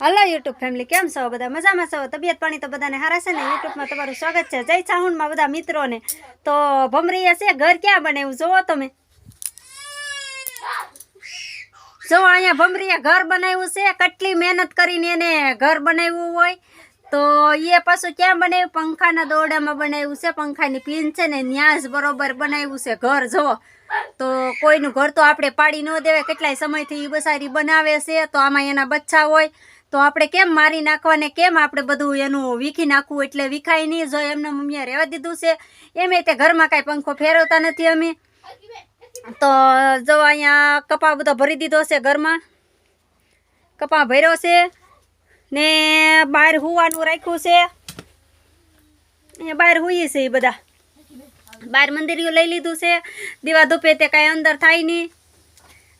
Hello YouTube family, કેમ છો બધા? મજામાં છો? તબિયત પાણી તો બધાને હારા છે ને? યુટ્યુબમાં તમારું સ્વાગત છે. જય સાઉન્ડમાં બધા મિત્રોને. તો ભમરીએ છે, ઘર ક્યાં બનાવ્યું જોવો તમે? જો અહીંયા ભમરીએ ઘર બનાવ્યું છે, કેટલી મહેનત કરીને એને ઘર બનાવ્યું હોય. તો એ પાછું ક્યાં બનાવ્યું? પંખાના દોરડામાં બનાવ્યું છે, પંખાની પીન છે ને, ન્યાસ બરોબર બનાવ્યું છે ઘર જુઓ તો કોઈનું ઘર તો આપણે પાડી ન દેવાય, કેટલાય સમયથી એ બસારી બનાવે છે, તો આમાં એના બચ્ચા હોય. તો આપણે કેમ મારી નાખવાને, કેમ આપણે બધું એનું વીખી નાખવું? એટલે વિખાય નહીં, જો એમને મમ્મીએ રહેવા દીધું છે. એમ તે ઘરમાં કાંઈ પંખો ફેરવતા નથી અમે. તો જો અહીંયા કપા બધો ભરી દીધો છે ઘરમાં. કપા ભર્યો છે ને બહાર હુવાનું રાખ્યું છે. અહીંયા બહાર હુઈએ છે એ બધા. બહાર મંદિરીઓ લઈ લીધું છે. દીવા ધૂપે તે કાંઈ અંદર થાય નહીં.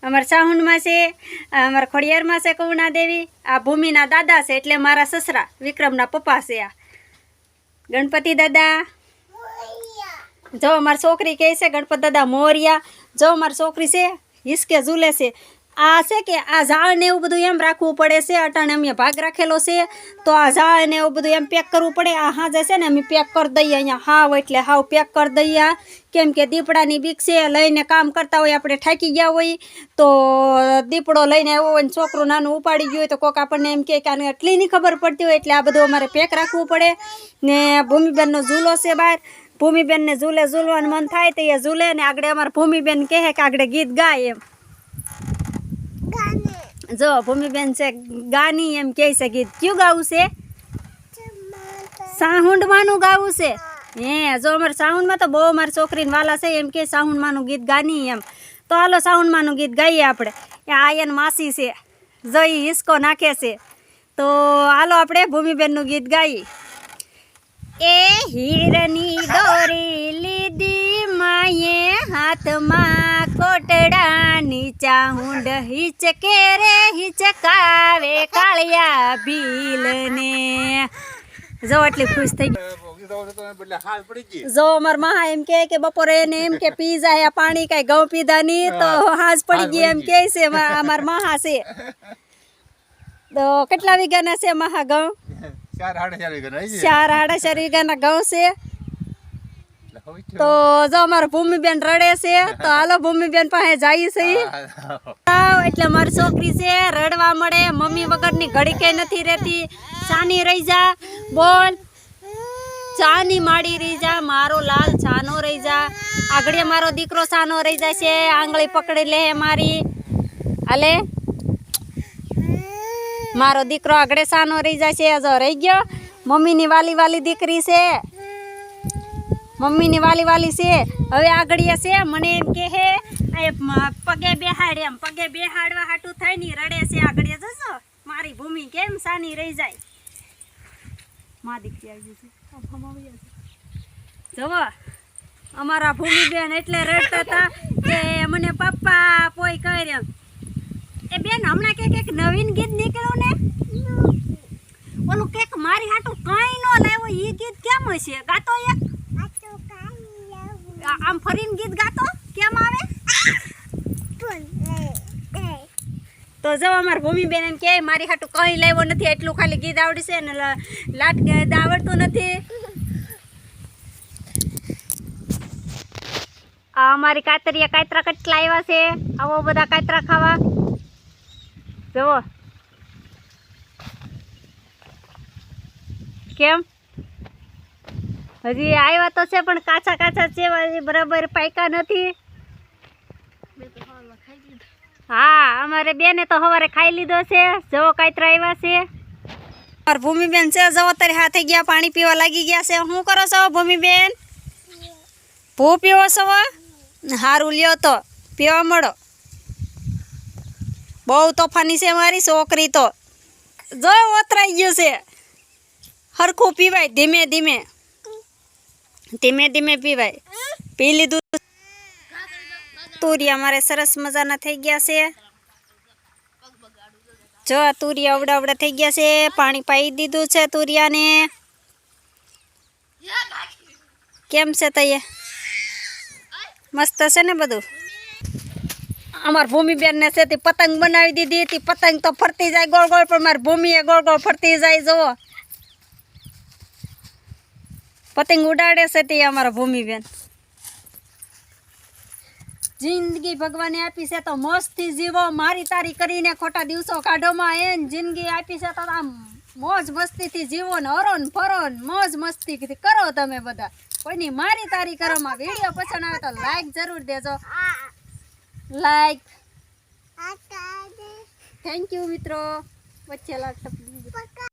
અમારા સાહુંડમાં છે, અમારા ખોડિયારમાં છે કરુણા દેવી, આ ભૂમિના દાદા છે એટલે મારા સસરા, વિક્રમના પપ્પા છે આ. ગણપતિ દાદા. જો અમારી છોકરી કહે છે, ગણપત દાદા મોરિયા. જો અમારી છોકરી છે, હિસકે ઝૂલે છે. આ છે કે આ ઝાડ ને એવું બધું એમ રાખવું પડે છે, અટાણે અમે ભાગ રાખેલો છે. તો આ ઝાડ ને એવું બધું એમ પેક કરવું પડે. આ હાજે છે ને અમે પેક કરી દઈએ અહીંયા. હાવ એટલે હાવ પેક કરી દઈએ. કેમ કે દીપડાની બીક છે, લઈને કામ કરતા હોય, આપણે થાકી ગયા હોય. તો દીપડો લઈને આવ્યો હોય છોકરું નાનું ઉપાડી ગયું હોય તો કોક આપણને એમ કે આને એટલી નહીં ખબર પડતી હોય, એટલે આ બધું અમારે પેક રાખવું પડે. ને ભૂમિબેનનો ઝૂલો છે બહાર. ભૂમિબેનને ઝૂલે ઝૂલવાનું મન થાય તો એ ઝૂલે ને આગળ અમારે ભૂમિબેન કહે કે આગળ ગીત ગાય એમ. જો, ભૂમિબેન છે ગાની એમ કહે છે ગીત. કયું ગાવું છે? સાહુંડમાંનું ગાવું છે. હે, જો અમારે સાહુંડમાં તો બહુ અમારી છોકરીને વાલા છે, એમ કે સાહુંડમાંનું ગીત ગાની એમ. તો હાલો સાહુંડમાંનું ગીત ગાઈએ આપણે. એ આયન માસી છે, જઈ હિસકો નાખે છે. તો હાલો આપણે ભૂમિબેનનું ગીત ગાઈએ. એ હીરની દોરી માયે હાથમાં કોટડાની ચાહુંડ હિચકે રે હિચકાવે કાળિયા ભીલને જો એટલી ખુશ થઈ ગઈ જો અમાર મહા એમ કે કે બપોરે એને એમ કે પી જાય પાણી કાંઈ ઘઉં પીધા નહીં તો હાજ પડી ગઈ એમ કે છે અમાર અમાર મહા છે તો કેટલા વીઘાના છે મહા ઘઉં ચાર સાડા ચાર વીઘા રહી જાય. ચાર આડા ચાર વીઘાના ઘઉં છે એટલે હવે તો જો અમારે ભૂમિબેન રડે છે, તો હાલો ભૂમિબેન પાસે જઈએ છે. એટલે મારી છોકરી છે, રડવા મળે, મમ્મી વગરની ઘડી કઈ નથી રહેતી. સાની રહી જા, બોલ. ચાની માડી રહી જા, મારો લાલ ચાનો રહી જા. આગળ મારો દીકરો સાનો રહી જાય છે આંગળી પકડી લે મારી. હાલે? મારો દીકરો આગળ સાનો રહી જાય છે જો રહી ગયો. મમ્મીની વાલી વાલી દીકરી છે. મમ્મીની વાલી વાલી છે, હવે આગળીએ છે, મને એમ કે હે એ પગે બેહાડ એમ, પગે બેહાડવા હાટું થાયની રડે છે આગળ જશો? મારી ભૂમિ કેમ સાની રહી જાય? મા દીકરી આવી છે. જવો અમારા ભૂમિબેન એટલે રડતા હતા કે મને પપ્પા પોઈ કર એમ. એ બેન, હમણાં કે એક નવીન ગીત નીકળ્યું ને? ઓલું કેક મારી હાટું કઈ નો લાવ્યો, ઈ ગીત કેમ હશે? ગાતો એક આ- આમ ફરીને ગીત ગાતો? કેમ આવે? તો જો અમારા ભૂમિબેન એમ કે, મારી હાટું કંઈ લાવ્યો નથી, એટલું ખાલી ગીત આવડશે છે ને લાટ આવડતું નથી. આ અમારી કાતરિયા કાતરા કેટલા આવ્યા છે? આવો બધા કાતરા ખાવા. જુઓ. કેમ? હજી આવ્યા તો છે, પણ કાચા કાચા છે બરાબર પાયકા નથી. હા, અમારે બેને તો સવારે ખાઈ લીધો છે, જવો કાતરા આવ્યા છે. ભૂમિબેન છે, જવો તારી હાથે ગયા, પાણી પીવા લાગી ગયા છે. શું કરો છો, ભૂમિબેન? ભૂ પીવો છો? સારું લ્યો તો, પીવા મળો. બહુ તોફાની છે મારી છોકરી તો. જો, ઓતરાઈ ગયું છે. હરખું પીવાય, ધીમે ધીમે. ધીમે ધીમે પીવાય. પી લીધું. તુરિયા મારે સરસ મજાના થઈ ગયા છે. જો આ તુરિયા અવડા અવડા થઈ ગયા છે. પાણી પાઈ દીધું છે તુરિયાને. કેમ છે તૈયાર મસ્ત છે ને બધું? અમાર ભૂમિબેન ને છે તે પતંગ બનાવી દીધી. હતી પતંગ તો ફરતી જાય ગોળ ગોળ, પણ મારી ભૂમિએ ગોળ ગોળ ફરતી જાય, જુઓ. પતંગ ઉડાડે છે તે અમારા ભૂમિબેન. જિંદગી ભગવાને આપી છે તો મસ્તી જીવો મારી તારી કરીને ખોટા દિવસો કાઢોમાં એન. જિંદગી આપી છે તો આમ મોજ મસ્તીથી જીવો ને હરો ને ફરો ને મોજ મસ્તી કરો તમે બધા. કોઈની મારી તારી કરોમાં વીડિયો પસંદ આવે તો લાઈક જરૂર દેજો. લાઈક થેન્ક યુ મિત્રો. વચ્ચે લાગ